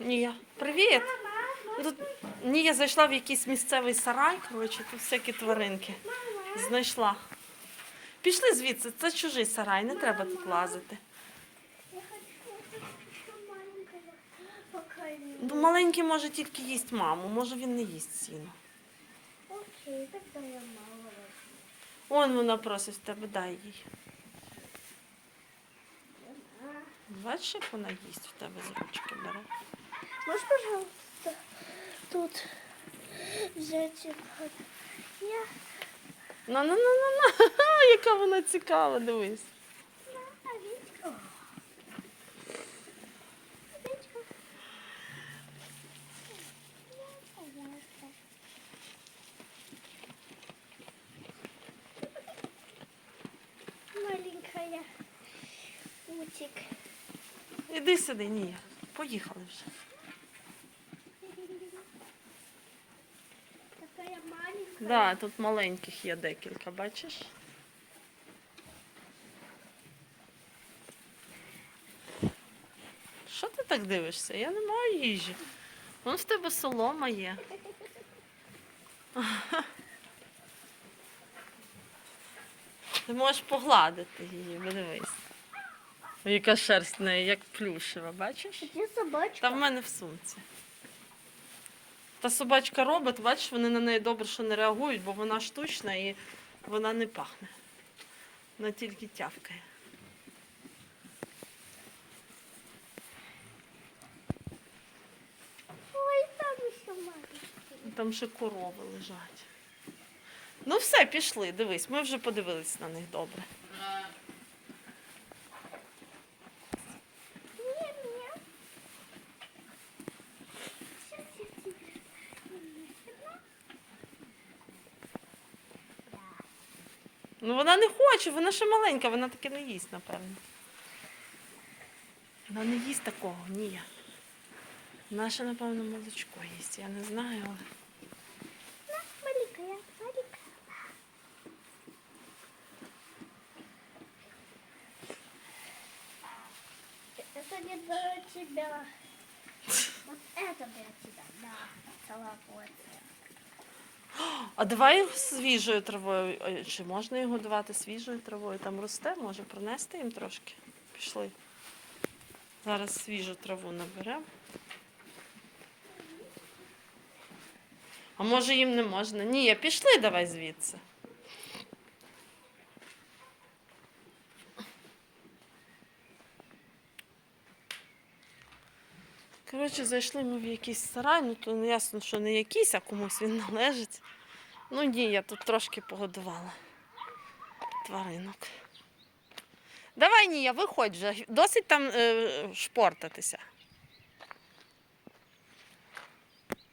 Ні, привіт. Тут Нія зайшла в якийсь місцевий сарай, коротше, тут всякі тваринки. Знайшла. Пішли звідси, це чужий сарай, не треба тут лазити. Я. Ну, маленький може тільки їсть маму, може він не їсть сіно. Окей, тогда я мало. Он вона просить тебе, дай їй. Бачиш, як вона їсть в тебе з ручки бере. Взять Я На на на на на яка вона цікава, дивись. Маленькая утик. Іди сюди, Нія. Поїхали вже. Маленькая. Да, тут маленьких є декілька, бачиш? Що ти так дивишся? Я не маю їжі. Вон в тебе солома є. Ти можеш погладити її, подивись. Яка шерсть в неї, як плюшева, бачиш? Та в мене в сумці. Та собачка робить, бачиш, вони на неї добре, що не реагують, бо вона штучна і вона не пахне. Вона тільки тявкає. Ой, там еще маленький. Там ще корови лежать. Ну все, пішли, дивись, ми вже подивились на них добре. Не-не. Сейчас я тебе принесу. Ну вона не хоче, вона ще маленька, вона таки не їсть, напевно. Вона не їсть такого, ні. Вона ще, напевно, молочко їсть, я не знаю, але. На, маленькая, маленькая. Это не для тебя. Вот это для тебя, да. Целая порция. А давай свіжою травою. Ой, Чи можна його давати свіжою травою? Там росте, може принести їм трошки. Пішли. Зараз свіжу траву наберемо. А може їм не можна? Ні, пішли давай звідси. Коротше, зайшли ми в якийсь сарай, ну то не ясно, що не якийсь, а комусь він належить. Ну ні, я тут трошки погодувала тваринок. Давай, Нія, виходь вже, досить там е, шпортатися.